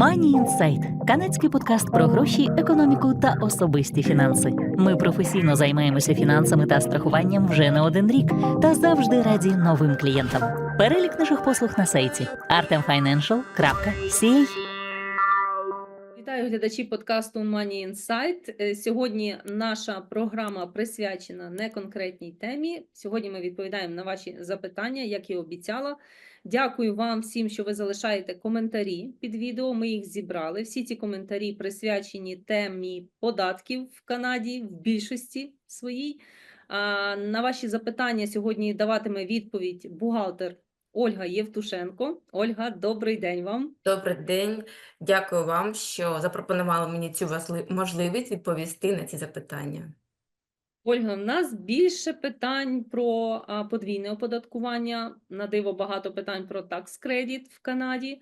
Money Insight – канадський подкаст про гроші, економіку та особисті фінанси. Ми професійно займаємося фінансами та страхуванням вже не один рік та завжди раді новим клієнтам. Перелік наших послуг на сайті artemfinancial.ca Вітаю глядачі подкасту Money Insight. Е, Сьогодні наша програма присвячена не конкретній темі. Сьогодні ми відповідаємо на ваші запитання, як і обіцяла. Дякую вам всім, що ви залишаєте коментарі під відео. Ми їх зібрали. Всі ці коментарі присвячені темі податків в Канаді в більшості своїй. На ваші запитання сьогодні даватиме відповідь бухгалтер Ольга Євтушенко. Ольга, добрий день вам. Добрий день, дякую вам, що запропонували мені цю можливість відповісти на ці запитання. Ольга, в нас більше питань про подвійне оподаткування. На диво багато питань про tax credit в Канаді.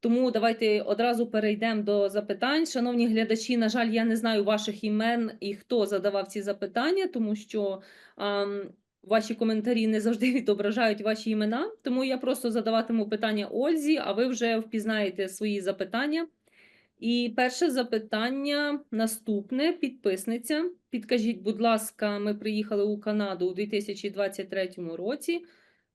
Тому давайте одразу перейдемо до запитань. Шановні глядачі, на жаль, я не знаю ваших імен і хто задавав ці запитання, тому що ам, ваші коментарі не завжди відображають ваші імена. Тому я просто задаватиму питання Ользі, а ви вже впізнаєте свої запитання. І перше запитання наступне, підписниця. Підкажіть, будь ласка, ми приїхали у Канаду у 2023 році,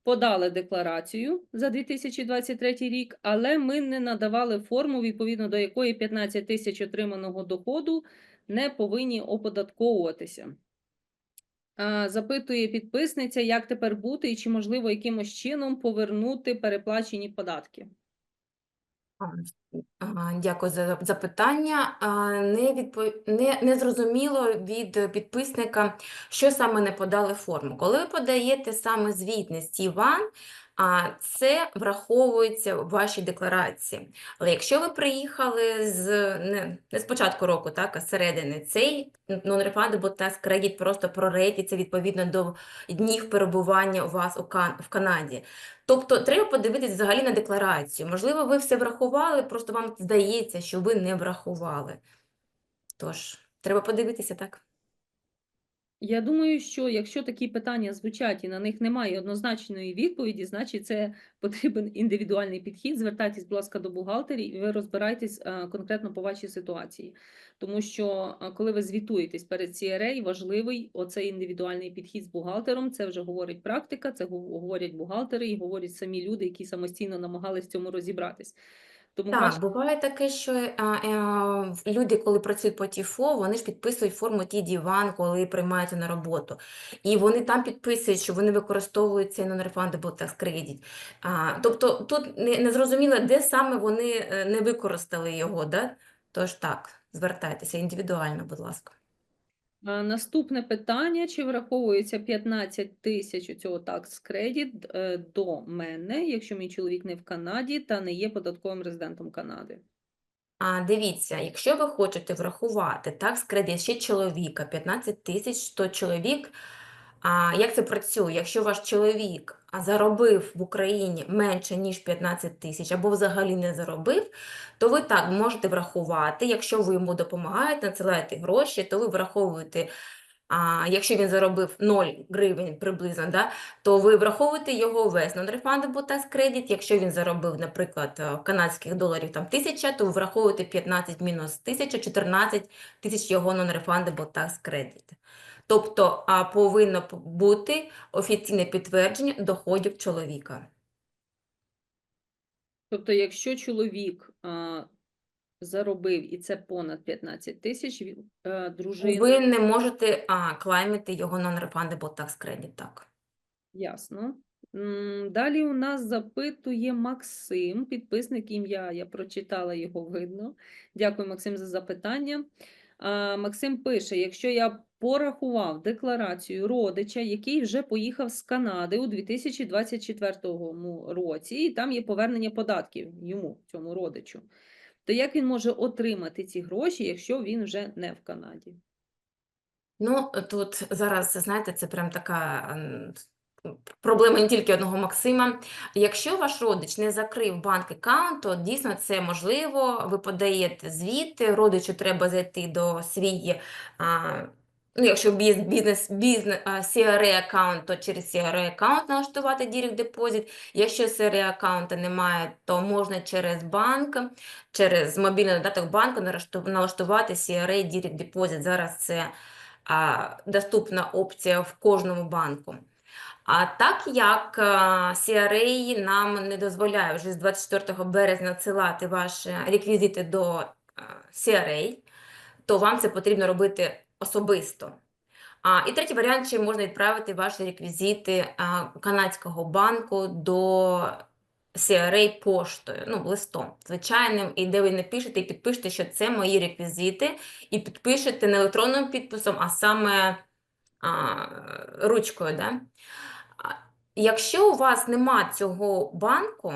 подали декларацію за 2023 рік, але ми не надавали форму, відповідно до якої 15 тисяч отриманого доходу не повинні оподатковуватися. Запитує підписниця, як тепер бути і чи можливо якимось чином повернути переплачені податки. Дякую за запитання. Не, відпо... не, не зрозуміло від підписника, що саме не подали форму. Коли ви подаєте саме звітність Іван, це враховується в вашій декларації. Але якщо ви приїхали з не, не з початку року, так, а з середини, цей non-refundable tax credit просто прорейтиться відповідно до днів перебування у вас у Кан... в Канаді. Тобто треба подивитись взагалі на декларацію. Можливо, ви все врахували, просто вам здається, що ви не врахували. Тож, треба подивитися так. Я думаю, що якщо такі питання звучать і на них немає однозначної відповіді, значить це потрібен індивідуальний підхід. Звертайтесь, будь ласка, до бухгалтерів, і ви розбирайтесь е, конкретно по вашій ситуації. Тому що е, коли ви звітуєтесь перед CRA, важливий оцей індивідуальний підхід з бухгалтером. Це вже говорить практика, це говорять бухгалтери і говорять самі люди, які самостійно намагались в цьому розібратись. Тому Так, важко. буває таке, що е, е, люди, коли працюють по ТІФО, вони ж підписують форму TD1, коли приймаються на роботу. І вони там підписують, що вони використовують цей non-refundable tax credit. А, тобто тут не, не зрозуміло, де саме вони е, не використали його, да? Тож так, звертайтеся індивідуально, будь ласка. Наступне питання: чи враховується 15 тисяч у цього такс кредит до мене, якщо мій чоловік не в Канаді та не є податковим резидентом Канади? А, дивіться, якщо ви хочете врахувати такс кредит ще чоловіка 15 тисяч, то чоловік, а, як це працює? Якщо ваш чоловік заробив в Україні менше, ніж 15 тисяч, або взагалі не заробив, то ви так можете врахувати. Якщо ви йому допомагаєте, надсилаєте гроші, то ви враховуєте, а, якщо він заробив 0 гривень приблизно, да, то ви враховуєте його весь non-refundable tax credit. Якщо він заробив, наприклад, е, канадських доларів там 1000, то ви враховуєте 15 мінус 1000, 14 тисяч його non-refundable tax credit. Тобто а, повинно бути офіційне підтвердження доходів чоловіка. Тобто, якщо чоловік а, заробив і це понад 15 тисяч, е, дружина, Ви не можете а, клеймити його non-refundable tax credit, так. ясно. Далі у нас запитує Максим, підписник ім'я, я прочитала його видно. Дякую, Максим, за запитання. А, Максим пише: якщо я порахував декларацію родича, який вже поїхав з Канади у 2024 році, і там є повернення податків йому, цьому родичу, то як він може отримати ці гроші, якщо він вже не в Канаді? Ну, тут зараз, знаєте, це прям така проблема не тільки одного Максима. Якщо ваш родич не закрив банк аккаунт, то дійсно це можливо. Ви подаєте звіт, родичу треба зайти до свій Ну, якщо біз- бізнес, бізнес, CRA аккаунт, то через CRA аккаунт налаштувати Direct Deposit. Якщо CRA аккаунту немає, то можна через банк, через мобільний додаток банку налашту- налаштувати CRA Direct Deposit. Зараз це а, доступна опція в кожному банку. А так як CRA нам не дозволяє вже з 24 березня надсилати ваші реквізити до CRA, то вам це потрібно робити особисто. А, і третій варіант, чи можна відправити ваші реквізити а, канадського банку до CRA поштою, ну, листом звичайним, і де ви напишете і підпишете, що це мої реквізити, і підпишете не електронним підписом, а саме а, ручкою. Да? Якщо у вас нема цього банку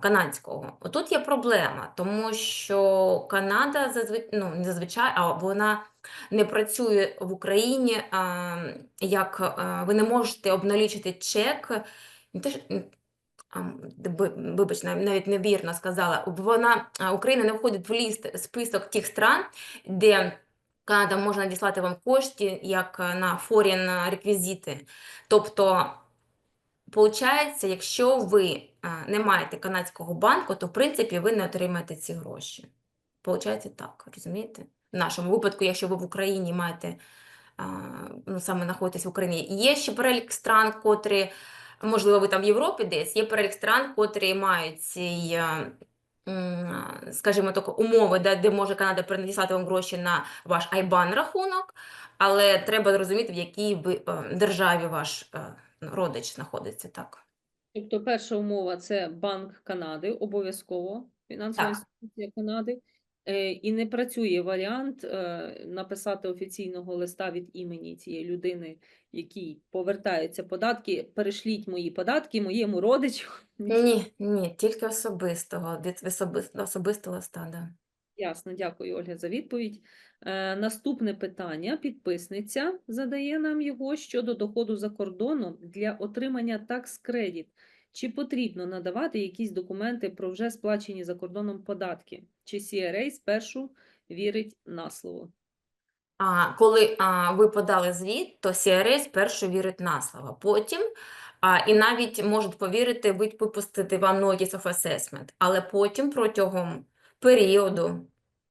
канадського, тут є проблема, тому що Канада зазвичай, ну, не зазвичай, а вона не працює в Україні, а, як а, ви не можете обналічити чек. Вибач, навіть невірно сказала. Вона Україна не входить в ліст список тих стран, де Канада може надіслати вам кошти як на форін реквізити. Тобто, Получається, якщо ви не маєте канадського банку, то в принципі ви не отримаєте ці гроші. Получається так, розумієте? В нашому випадку, якщо ви в Україні маєте, ну саме знаходитесь в Україні, є ще перелік стран, котрі, можливо, ви там в Європі десь, є перелік стран, котрі мають ці, а, скажімо так, умови, де, де може Канада перенадіслати вам гроші на ваш IBAN рахунок, але треба зрозуміти, в якій ви, е, державі ваш е, родич знаходиться, так. Тобто перша умова це Банк Канади, обов'язково фінансова Так. інституція Канади. Е, І не працює варіант е, написати офіційного листа від імені цієї людини, якій повертаються податки. Перешліть мої податки моєму родичу. Ні, ні, тільки особистого, від особистого, особистого стада. Ясно, дякую, Ольга, за відповідь. Е, наступне питання. Підписниця задає нам його щодо доходу за кордоном для отримання tax credit. Чи потрібно надавати якісь документи про вже сплачені за кордоном податки? Чи CRA спершу вірить на слово? А коли а, ви подали звіт, то CRA спершу вірить на слово. Потім а, і навіть можуть повірити, випустити вам Notice of Assessment. Але потім протягом періоду,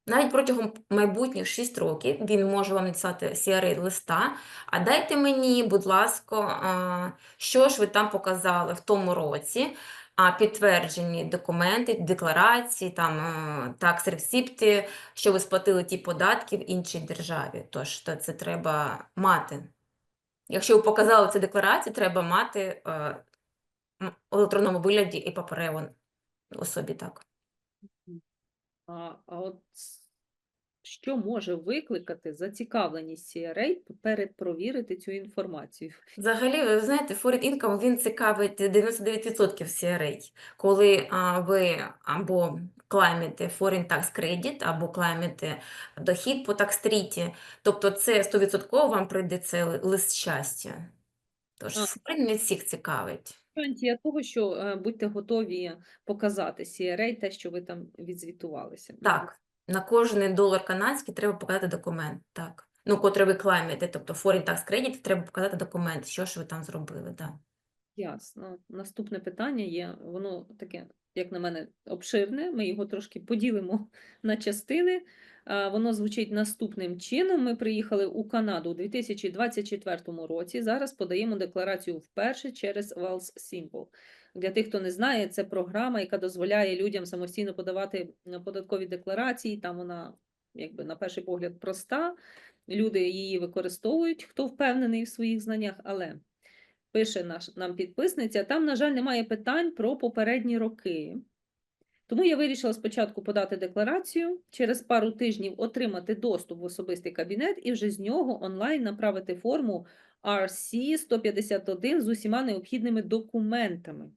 навіть протягом майбутніх 6 років, він може вам написати CRA листа. А дайте мені, будь ласка, що ж ви там показали в тому році, а підтверджені документи, декларації, там е, tax рецепти, що ви сплатили ті податки в іншій державі. Тож це треба мати. Якщо ви показали цю декларацію, треба мати е, в електронному вигляді і паперево особі так. А, а от що може викликати зацікавленість CRA перепровірити цю інформацію? Взагалі, ви знаєте, Foreign Income, він цікавить 99% CRA. Коли а, ви або клаймите Foreign Tax Credit, або клаймите дохід по Tax Treaty, тобто це 100% вам прийде це лист щастя. Тож. Foreign не всіх цікавить. Гарантія того, що е, будьте готові показати CRA те, що ви там відзвітувалися. Так, на кожний долар канадський треба показати документ, так. Ну, котрий ви клаймите, тобто Foreign Tax Credit, треба показати документ, що ж ви там зробили, так. Ясно. Наступне питання є, воно таке, як на мене, обширне. Ми його трошки поділимо на частини. Воно звучить наступним чином. Ми приїхали у Канаду у 2024 році. Зараз подаємо декларацію вперше через Wells Simple. Для тих, хто не знає, це програма, яка дозволяє людям самостійно подавати е, податкові декларації. Там вона, якби на перший погляд, проста. Люди її використовують, хто впевнений в своїх знаннях, але пише наш, нам підписниця, там, на жаль, немає питань про попередні роки. Тому я вирішила спочатку подати декларацію, через пару тижнів отримати доступ в особистий кабінет і вже з нього онлайн направити форму RC-151 з усіма необхідними документами.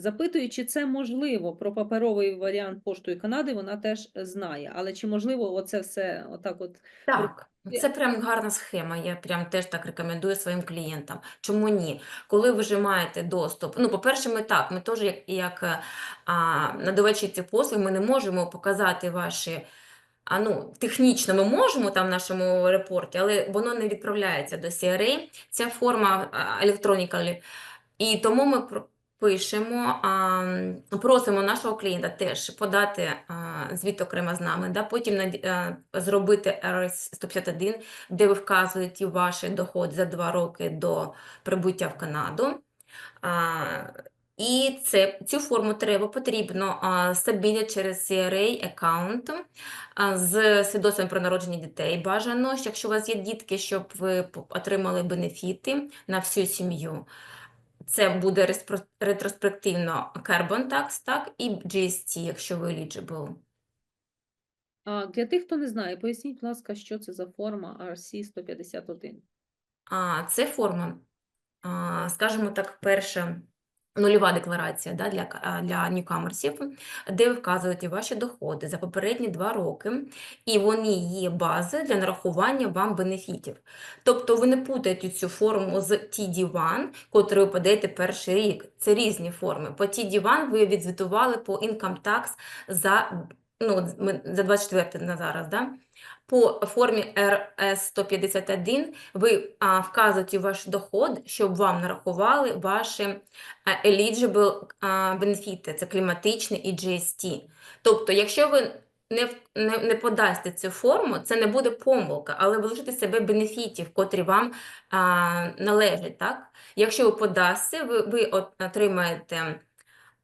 Запитую, чи це можливо про паперовий варіант поштою Канади, вона теж знає. Але чи можливо оце все отак от Так, це прям гарна схема. Я прям теж так рекомендую своїм клієнтам. Чому ні? Коли ви вже маєте доступ, ну, по-перше, ми так, ми теж як, як е, а, надавачі цих послуг, ми не можемо показати ваші а, ну, технічно ми можемо там в нашому репорті, але воно не відправляється до CRA, ця форма а. І тому ми пишемо, а, просимо нашого клієнта теж подати а, звіт окремо з нами, да, потім наді- а, зробити RS-151, де ви вказуєте ваші доходи за два роки до прибуття в Канаду. А, і це, цю форму треба потрібно стабільно через CRA аккаунт з свідоцтвом про народження дітей. Бажано, що якщо у вас є дітки, щоб ви отримали бенефіти на всю сім'ю. Це буде респро- ретроспективно Carbon Tax, так, і GST, якщо ви eligible. А для тих, хто не знає, поясніть, будь ласка, що це за форма RC 151. А, це форма, а, скажімо так, перша нульова декларація да, для, для ньюкамерсів, де ви вказуєте ваші доходи за попередні два роки, і вони є базою для нарахування вам бенефітів. Тобто ви не путаєте цю форму з TD1, котру ви подаєте перший рік. Це різні форми. По TD1 ви відзвітували по income tax за, ну, за 24 на зараз, да? По формі RS-151 ви а, вказуєте ваш доход, щоб вам нарахували ваші а, eligible бенефіти, це кліматичний і GST. Тобто, якщо ви не, не, не подасте цю форму, це не буде помилка, але ви себе бенефітів, котрі вам а, належать. Так? Якщо ви подасте, ви, ви отримаєте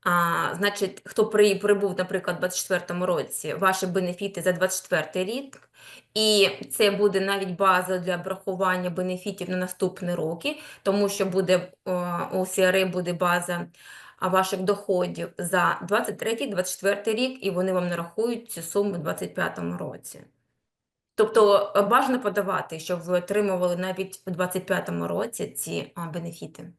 а, значить, хто при, прибув, наприклад, у 24-му році, ваші бенефіти за 24-й рік, і це буде навіть база для врахування бенефітів на наступні роки, тому що буде о, у CRA буде база ваших доходів за 23-24 рік, і вони вам нарахують цю суму у 25-му році. Тобто е, бажано подавати, щоб ви отримували навіть у 25-му році ці бенефіти.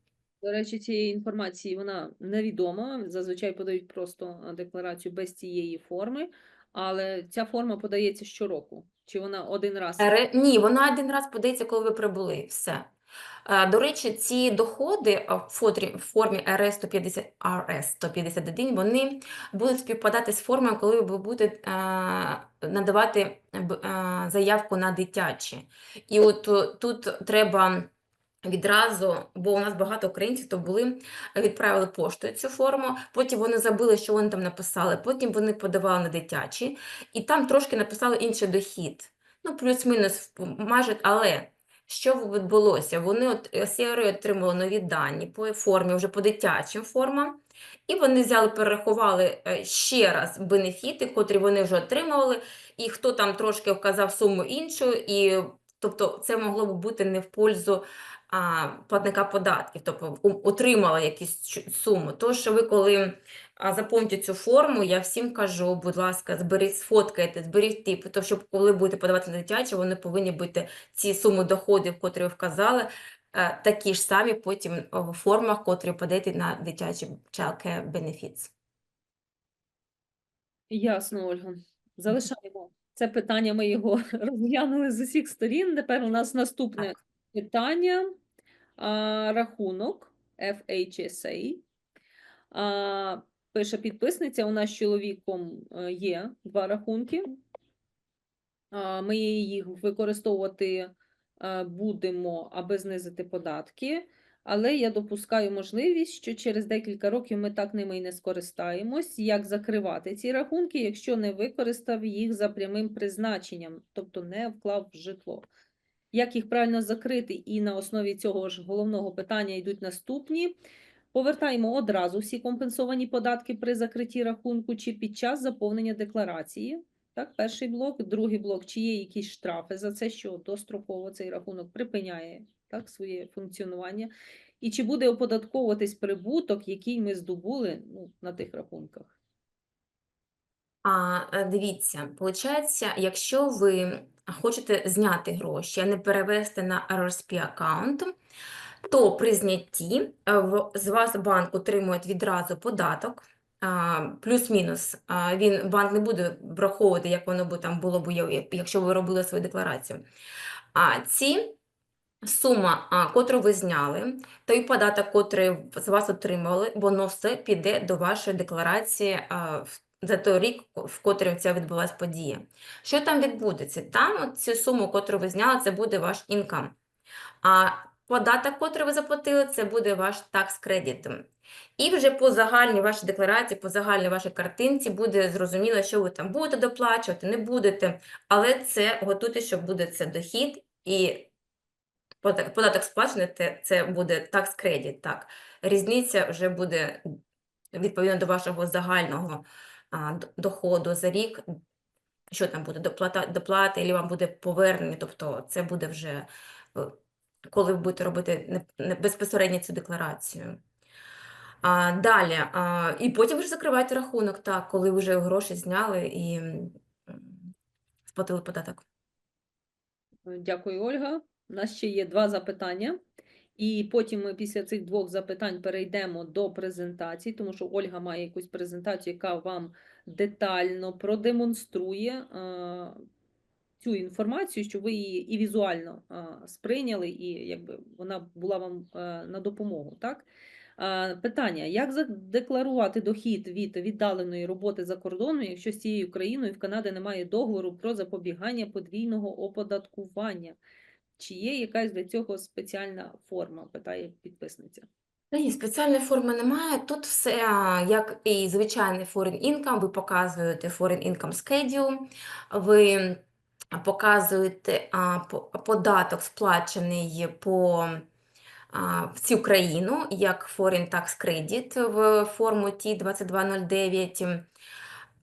До речі, цієї інформації вона невідома. Зазвичай подають просто декларацію без цієї форми, але ця форма подається щороку. Чи вона один раз? Ні, вона один раз подається, коли ви прибули. Все. До речі, ці доходи в формі RS-150, RS-151, вони будуть співпадати з формою, коли ви будете надавати заявку на дитячі. І от тут треба відразу, бо у нас багато українців, то були, відправили поштою цю форму, потім вони забули, що вони там написали, потім вони подавали на дитячі, і там трошки написали інший дохід. Ну, плюс-мінус майже, але що відбулося? Вони от е, отримали нові дані по формі, вже по дитячим формам, і вони взяли, перерахували е, ще раз бенефіти, котрі вони вже отримували, і хто там трошки вказав суму іншу, і тобто це могло б бути не в пользу а, платника податків, тобто отримала якусь чу- суму. Тож ви коли а, заповнюєте цю форму, я всім кажу, будь ласка, зберіть, сфоткайте, зберіть тип, тобто, щоб коли будете подавати на дитячі, вони повинні бути ці суми доходів, котрі ви вказали, е, такі ж самі потім в формах, котрі подаєте на дитячі childcare benefits. Ясно, Ольга. Залишаємо це питання. Ми його розглянули з усіх сторін. Тепер у нас наступне питання. А, рахунок FHSA. А, пише підписниця. У нас з чоловіком е, є два рахунки. А, Ми їх використовувати е, будемо, аби знизити податки. Але я допускаю можливість, що через декілька років ми так ними і не скористаємось, як закривати ці рахунки, якщо не використав їх за прямим призначенням, тобто не вклав в житло. Як їх правильно закрити, і на основі цього ж головного питання йдуть наступні. Повертаємо одразу всі компенсовані податки при закритті рахунку чи під час заповнення декларації. Так, перший блок, другий блок, чи є якісь штрафи за це, що достроково цей рахунок припиняє так, своє функціонування, і чи буде оподатковуватись прибуток, який ми здобули ну, на тих рахунках. А, е, дивіться, виходить, якщо ви хочете зняти гроші, а не перевести на RSP аккаунт, то при знятті е, з вас банк отримує відразу податок, плюс-мінус. Він, банк не буде враховувати, як воно би там було б, якщо ви робили свою декларацію. А ці сума, котру ви зняли, той податок, котрий з вас отримали, воно все піде до вашої декларації за той рік, в котрий ця відбулась подія. Що там відбудеться? Там цю суму, котру ви зняли, це буде ваш інкам. А податок, котрий ви заплатили, це буде ваш tax credit. І вже по загальній вашій декларації, по загальній вашій картинці буде зрозуміло, що ви там будете доплачувати, не будете. Але це готуйте, що буде це дохід і податок, сплачений, це буде tax credit. Так. Різниця вже буде відповідно до вашого загального доходу за рік, що там буде доплата, доплати, або вам буде повернення, тобто це буде вже е, коли ви будете робити безпосередньо цю декларацію. А, далі, а, і потім вже закриваєте рахунок, так, коли вже гроші зняли і сплатили податок. Дякую, Ольга. У нас ще є два запитання. І потім ми після цих двох запитань перейдемо до презентації, тому що Ольга має якусь презентацію, яка вам детально продемонструє цю інформацію, щоб ви її і візуально сприйняли, і якби вона була вам е, на допомогу. Так? Питання: як задекларувати дохід від віддаленої роботи за кордоном, якщо з цією країною в Канаді немає договору про запобігання подвійного оподаткування? Чи є якась для цього спеціальна форма? Питає підписниця. Ні, спеціальної форми немає. Тут все як і звичайний foreign income, ви показуєте foreign income schedule, ви показуєте по- податок сплачений по а, в цю країну як foreign tax credit в форматі 2209.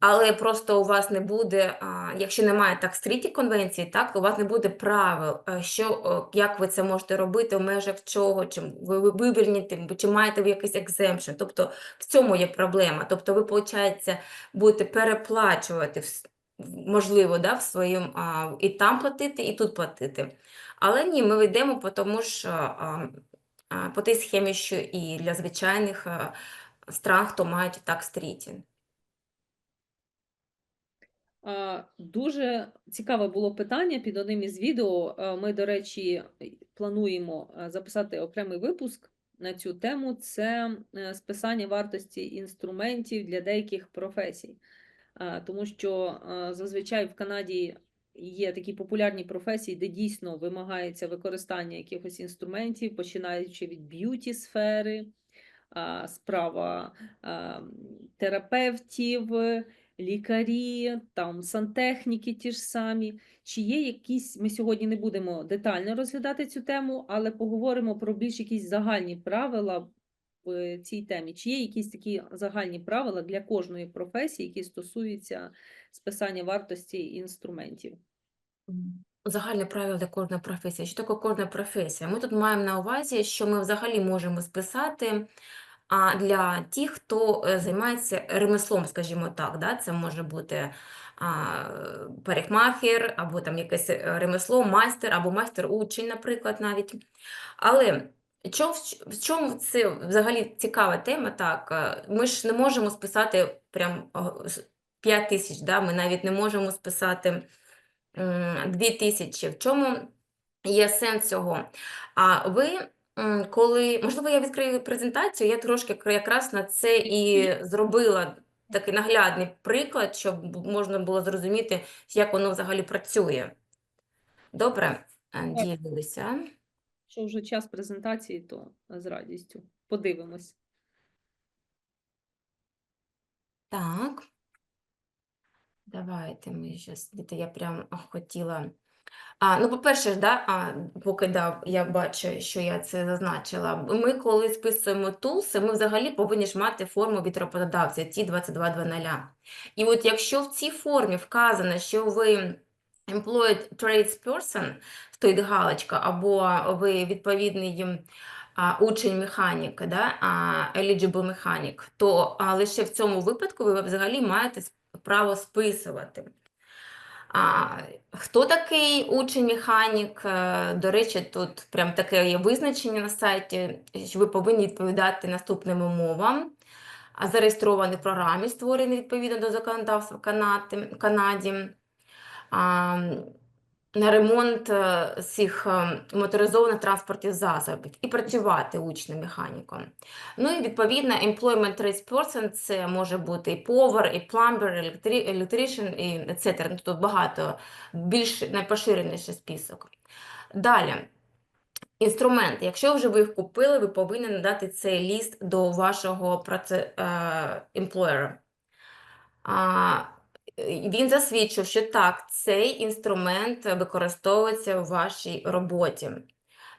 Але просто у вас не буде, якщо немає tax treaty конвенції, так, у вас не буде правил, е, що, як ви це можете робити, в межах чого, чи ви ви вивільните, чи маєте ви якийсь exemption. Тобто в цьому є проблема. Тобто ви, виходить, будете переплачувати, можливо, да, в своєму, а, і там платити, і тут платити. Але ні, ми йдемо по тому ж, по тій схемі, що і для звичайних стран, хто мають tax treaty. А, Дуже цікаве було питання під одним із відео. Е, Ми, до речі, плануємо е, записати окремий випуск на цю тему. Це е, списання вартості інструментів для деяких професій. Тому що е, зазвичай в Канаді є такі популярні професії, де дійсно вимагається використання якихось інструментів, починаючи від б'юті сфери, справа терапевтів, лікарі, там сантехніки ті ж самі. Чи є якісь, ми сьогодні не будемо детально розглядати цю тему, але поговоримо про більш якісь загальні правила в цій темі. Чи є якісь такі загальні правила для кожної професії, які стосуються списання вартості інструментів? Загальне правило для кожної професії. Що таке кожна професія? Ми тут маємо на увазі, що ми взагалі можемо списати а, для тих, хто е, займається ремеслом, скажімо так. Да? Це може бути парикмахер, або там якесь е, ремесло, майстер, або майстер-учень, наприклад, навіть. Але в, чому це взагалі цікава тема? Так, е, ми ж не можемо списати прям 5 тисяч, да? ми навіть не можемо списати м, 2000. В чому є сенс цього? А ви, м, коли, можливо, я відкрию презентацію, я трошки кра- якраз на це і зробила такий наглядний приклад, щоб можна було зрозуміти, як воно взагалі працює. Добре, Е, ділюся. Що вже час презентації, то з радістю подивимось. Так. Давайте ми де я прям хотіла. А, ну, по-перше, да, а, поки да, я бачу, що я це зазначила. Ми, коли списуємо тулси, ми взагалі повинні ж мати форму від роботодавця, ті 2200. І от якщо в цій формі вказано, що ви employed tradesperson, стоїть галочка, або ви відповідний а, учень механіка, да, а, eligible механік, то а, лише в цьому випадку ви взагалі маєте право списувати. А, хто такий учень-механік? Е, До речі, тут прям таке є визначення на сайті, що ви повинні відповідати наступним умовам. Зареєстрований в програмі, створений відповідно до законодавства Канади, Канаді. На ремонт е, цих е, моторизованих транспортних засобів і працювати учнем механіком. Ну і відповідно employment traits person це може бути і повар, і plumber, електри- electrician, і etc. Ну, Тут багато, більш найпоширеніший список. Далі. Інструменти. Якщо вже ви їх купили, ви повинні надати цей ліст до вашого праце, е, емплоєра. А, е, він засвідчив, що так, цей інструмент використовується у вашій роботі.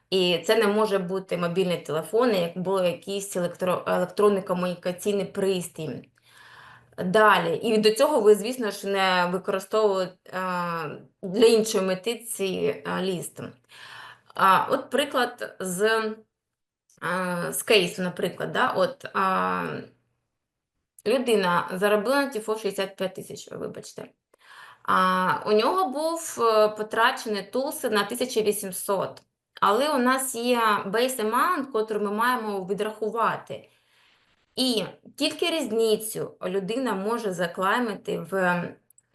І це не може бути мобільний телефон, як було якийсь електро, електронний комунікаційний пристрій. Далі, і до цього ви, звісно ж, не використовуєте для іншої мети ці ліст. А, от приклад з, з кейсу, наприклад, да, от, людина заробила на ТІФО 65 тисяч, вибачте. А, у нього був е, потрачений тулси на 1800, але у нас є base amount, котрий ми маємо відрахувати. І тільки різницю людина може заклаймити в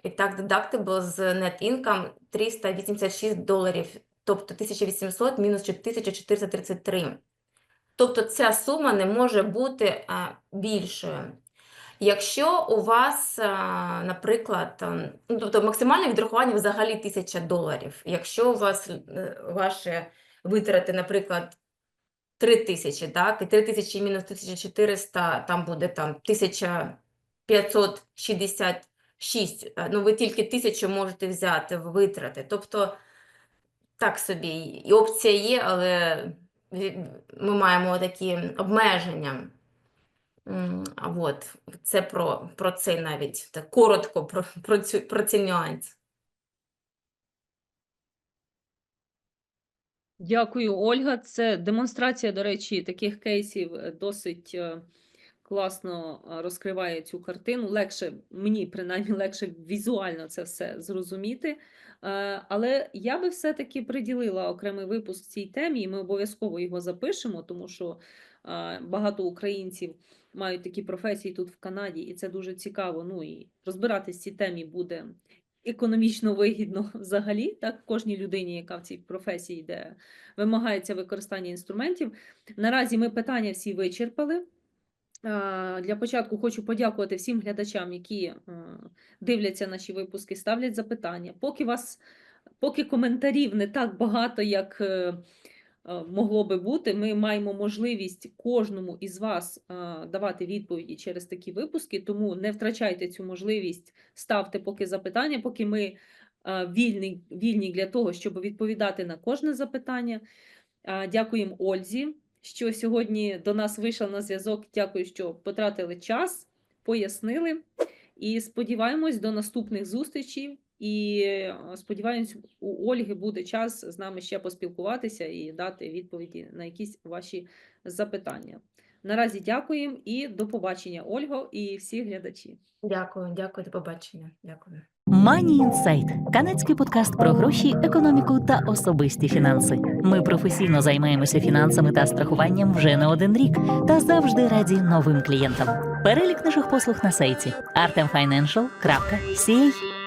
і так deductible з net income 386 доларів, тобто 1800 мінус 1433. Тобто ця сума не може бути більшою. Якщо у вас, наприклад, ну, тобто максимальне відрахування взагалі 1000 доларів. Якщо у вас е, ваші витрати, наприклад, 3000, так, і 3000 мінус 1400, там буде там 1566, е, ну ви тільки 1000 можете взяти в витрати. Тобто, так собі, і опція є, але ми маємо такі обмеження. От це про, про це навіть так коротко про, про, цю, про ці нюанси. Дякую, Ольга. Це демонстрація, до речі, таких кейсів е, досить е, класно е, розкриває цю картину. Легше, мені принаймні легше візуально це все зрозуміти. Але я би все-таки приділила окремий випуск цій темі, і ми обов'язково його запишемо, тому що багато українців мають такі професії тут в Канаді, і це дуже цікаво. Ну і розбиратись цій темі буде економічно вигідно взагалі, так, кожній людині, яка в цій професії, де вимагається використання інструментів. Наразі ми питання всі вичерпали. Для початку хочу подякувати всім глядачам, які е, дивляться наші випуски, ставлять запитання. Поки вас, поки коментарів не так багато, як е, могло би бути, ми маємо можливість кожному із вас е, давати відповіді через такі випуски, тому не втрачайте цю можливість, ставте поки запитання, поки ми е, вільні, вільні для того, щоб відповідати на кожне запитання. Е, Дякуємо Ользі, що сьогодні до нас вийшла на зв'язок. Дякую, що потратили час, пояснили. І сподіваємось до наступних зустрічей. І е, сподіваємось, у Ольги буде час з нами ще поспілкуватися і дати відповіді на якісь ваші запитання. Наразі дякуємо і до побачення, Ольго, і всі глядачі. Дякую, дякую, до побачення. Дякую. Money Insight – канадський подкаст про гроші, економіку та особисті фінанси. Ми професійно займаємося фінансами та страхуванням вже не один рік та завжди раді новим клієнтам. Перелік наших послуг на сайті artemfinancial.ca